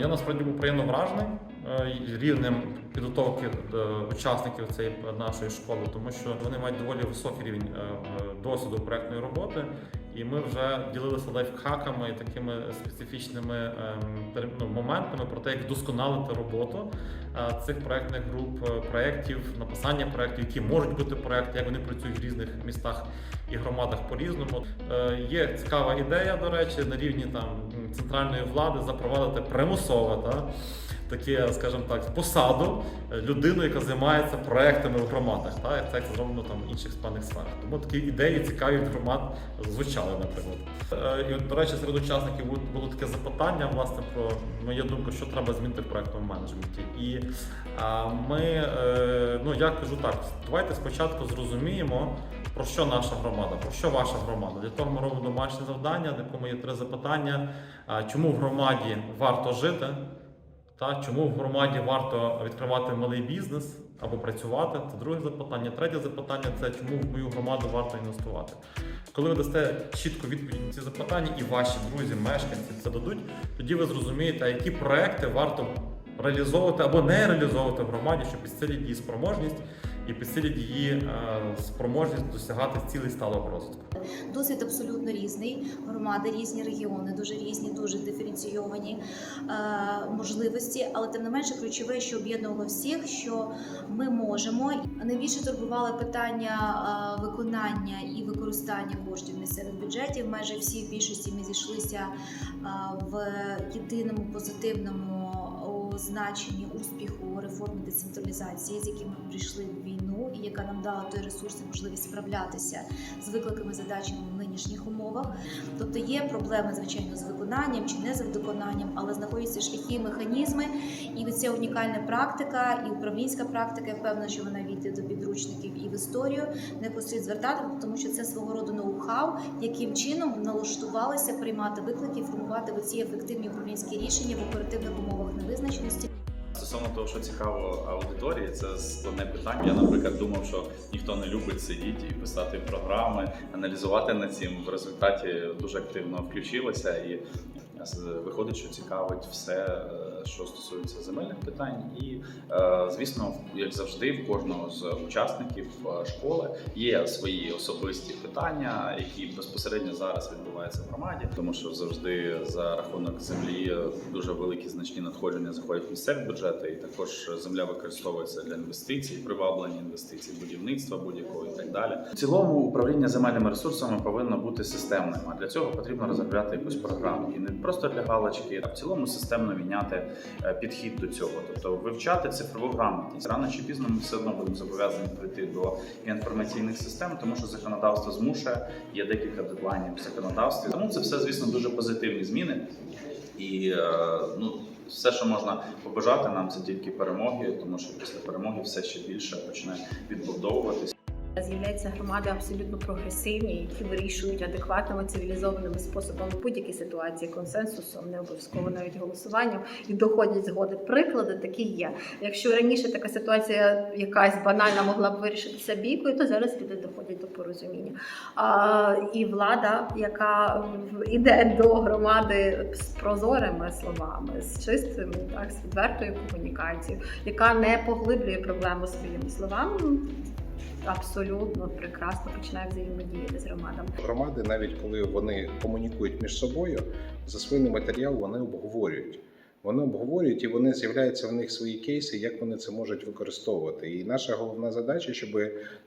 Я насправді був приємно вражений е, рівнем підготовки е, учасників цієї нашої школи, тому що вони мають доволі високий рівень е, досвіду проектної роботи. І ми вже ділилися лайфхаками і такими специфічними ем, ну, моментами про те, як вдосконалити роботу цих проектних груп, проєктів, написання проєктів, які можуть бути проєкти, як вони працюють в різних містах і громадах по-різному. Е, Є цікава ідея, до речі, на рівні там центральної влади запровадити примусово та, таке, скажімо так, посаду е, людину, яка займається проектами в громадах, та, як це зроблено там в інших спальних сферах. Тому такі ідеї цікаві від громад звучали, наприклад. Е, І, от, до речі, серед учасників було- таке запитання, власне, про мою думку, що треба змінити в проектному менеджменті. І ми, е, я кажу так, давайте спочатку зрозуміємо, про що наша громада, про що ваша громада. Для того ми робимо домашнє завдання, на якому є три запитання. Чому в громаді варто жити? Та чому в громаді варто відкривати малий бізнес або працювати? Це друге запитання. Третє запитання це чому в мою громаду варто інвестувати. Коли ви дасте чітко відповідь на ці запитання, і ваші друзі, мешканці це дадуть, тоді ви зрозумієте, які проекти варто реалізовувати або не реалізовувати в громаді, що підсилять її спроможність і підсилять її е, спроможність досягати цілей сталого розвитку. Досвід абсолютно різний. Громади різні, регіони дуже різні, дуже диференційовані е, можливості. Але тим не менше, ключове, що об'єднувало всіх, що ми можемо. Найбільше турбували питання е, виконання і використання коштів місцевих бюджетів. Майже всі в більшості ми зійшлися в єдиному позитивному значенні успіху реформи децентралізації, з яким ми прийшли в війну, і яка нам дала той ресурс і можливість справлятися з викликами задачами в нинішніх умовах. Тобто є проблеми, звичайно, з виконанням чи не з виконанням, але знаходяться шляхи, механізми, і ця унікальна практика, і управлінська практика, я впевнена, що вона війде до підручників і в історію, на яку слід звертати, тому що це свого роду ноу-хау, яким чином налаштувалися приймати виклики, формувати оці ефективні управлінські рішення в оперативних умовах невизначеності. Стосовно того, що цікаво аудиторії, це складне питання. Я, наприклад, думав, що ніхто не любить сидіти і писати програми, аналізувати над цим. В результаті дуже активно включилося і виходить, що цікавить все, е, що стосується земельних питань. І, е, звісно, як завжди, в кожного з учасників е, школи є свої особисті питання, які безпосередньо зараз відбуваються в громаді, тому що завжди за рахунок землі дуже великі значні надходження заходять в місцеві бюджети, і також земля використовується для інвестицій, приваблення інвестицій, будівництва так далі. В цілому управління земельними ресурсами повинно бути системним. А для цього потрібно розробляти якусь програму і не просто для галочки, а в цілому системно міняти е, підхід до цього, тобто вивчати цифрову грамотність. Рано чи пізно ми все одно будемо зобов'язані прийти до інформаційних систем, тому що законодавство змушує, є декілька дедлайнів в законодавстві. Тому це все, звісно, дуже позитивні зміни. І е, ну, все, що можна побажати нам, це тільки перемоги, тому що після перемоги все ще більше почне відбудовуватись. З'являються громади абсолютно прогресивні, які вирішують адекватними цивілізованими способами будь-які ситуації консенсусом, не обов'язково навіть голосуванням і доходять згоди. Приклади такі є. Якщо раніше така ситуація якась банальна могла б вирішитися бійкою, то зараз люди доходять до порозуміння. А, і влада, яка м, іде до громади з прозорими словами, з чистими, так з відвертою комунікацією, яка не поглиблює проблему своїми словами абсолютно прекрасно починає взаємодіяти з громадами. Громади, навіть коли вони комунікують між собою, засвоєний матеріал вони обговорюють. Вони обговорюють і вони з'являються в них свої кейси, як вони це можуть використовувати. І наша головна задача, щоб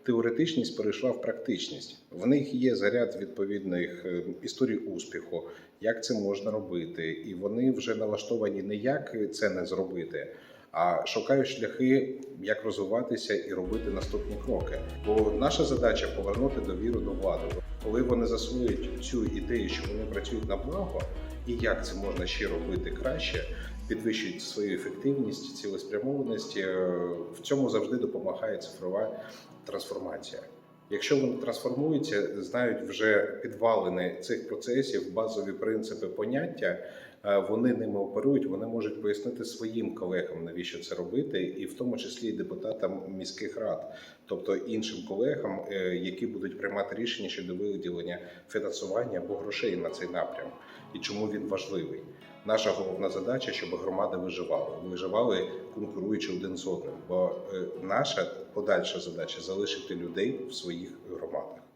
теоретичність перейшла в практичність. В них є заряд відповідних е, історій успіху, як це можна робити, і вони вже налаштовані не як це не зробити. А шукають шляхи, як розвиватися і робити наступні кроки. Бо наша задача повернути довіру до влади. Коли вони засвоюють цю ідею, що вони працюють на благо, і як це можна ще робити краще, підвищують свою ефективність, цілеспрямованість. е, В цьому завжди допомагає цифрова трансформація. Якщо вони трансформуються, знають вже підвалини цих процесів, базові принципи поняття, е, вони ними оперують, вони можуть пояснити своїм колегам, навіщо це робити, і в тому числі і депутатам міських рад, тобто іншим колегам, е, які будуть приймати рішення щодо виділення фінансування або грошей на цей напрям, і чому він важливий. Наша головна задача, щоб громади виживали, виживали конкуруючи один з одним. Бо е, наша подальша задача залишити людей в своїх громадах.